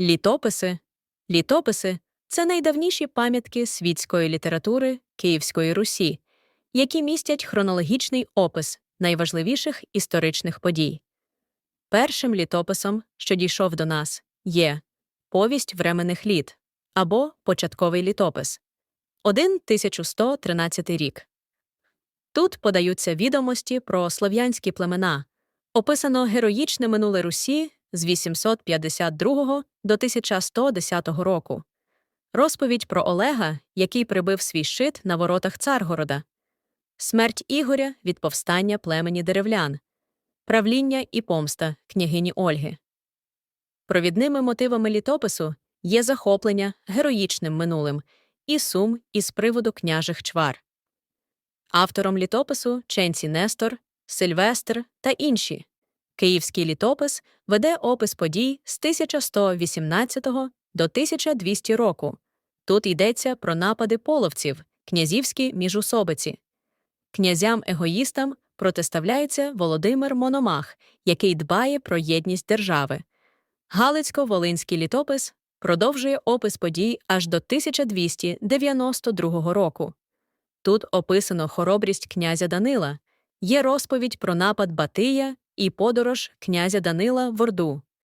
Літописи. Літописи це найдавніші пам'ятки світської літератури Київської Русі, які містять хронологічний опис найважливіших історичних подій. Першим літописом, що дійшов до нас, є Повість временних літ або Початковий літопис 1113 рік. Тут подаються відомості про слов'янські племена, описано героїчне минуле Русі з 852 до 1110 року, розповідь про Олега, який прибив свій щит на воротах Царгорода, смерть Ігоря від повстання племені деревлян, правління і помста княгині Ольги. Провідними мотивами літопису є захоплення героїчним минулим і сум із приводу княжих чвар. Автором літопису Ченці Нестор, Сильвестр та інші. Київський літопис веде опис подій з 1118 до 1200 року. Тут йдеться про напади половців, князівські міжусобиці. Князям-егоїстам протиставляється Володимир Мономах, який дбає про єдність держави. Галицько-Волинський літопис продовжує опис подій аж до 1292 року. Тут описано хоробрість князя Данила, є розповідь про напад Батия і подорож князя Данила в Орду